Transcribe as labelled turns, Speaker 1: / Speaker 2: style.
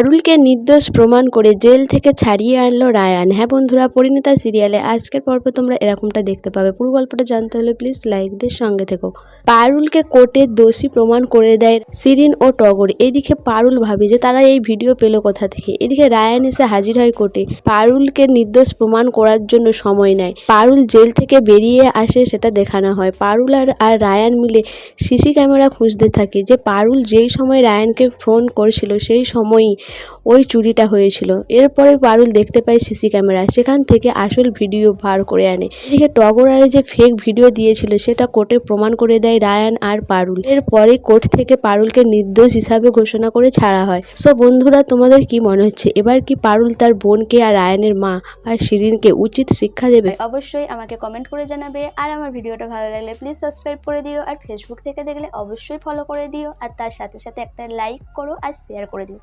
Speaker 1: পারুলকে নির্দোষ প্রমাণ করে জেল থেকে ছাড়িয়ে আনলো রায়ান। হ্যাঁ বন্ধুরা, পরিণীতা সিরিয়ালে আজকের পর্বে তোমরা এরকমটা দেখতে পাবে। পুরো গল্পটা জানতে হলে প্লিজ লাইকদের সঙ্গে থেকো। পারুলকে কোর্টে দোষী প্রমাণ করে দেয় সিরিন ও টগর। এদিকে পারুল ভাবে যে তারা এই ভিডিও পেল কোথা থেকে। এদিকে রায়ান এসে হাজির হয় কোর্টে। পারুলকে নির্দোষ প্রমাণ করার জন্য সময় নেয়। পারুল জেল থেকে বেরিয়ে আসে সেটা দেখানো হয়। পারুল আর আর রায়ান মিলে সিসি ক্যামেরা খুঁজতে থাকে যে পারুল যেই সময় রায়ানকে ফোন করেছিল সেই সময়ই ওই চুরিটা হয়েছিল। এরপরে পারুল দেখতে পায় সিসি ক্যামেরা সেখান থেকে আসল ভিডিও বার করে আনে। এদিকে টগর আরে যে ফেক ভিডিও দিয়েছিল, সেটা কোর্টে প্রমাণ করে দেয় রায়ান আর পারুল। এরপরে কোর্ট থেকে পারুলকে নির্দোষ হিসাবে ঘোষণা করে ছাড়া হয়। সো বন্ধুরা, তোমাদের কি মনে হচ্ছে? এবার কি পারুল তার বোনকে আর রায়ানের মা আর শিরিনকে উচিত শিক্ষা দেবে?
Speaker 2: অবশ্যই আমাকে কমেন্ট করে জানাবে। আর আমার ভিডিওটা ভালো লাগলে প্লিজ সাবস্ক্রাইব করে দিও। আর ফেসবুক থেকে দেখলে অবশ্যই ফলো করে দিও। আর তার সাথে সাথে একটা লাইক করো আর শেয়ার করে দিও।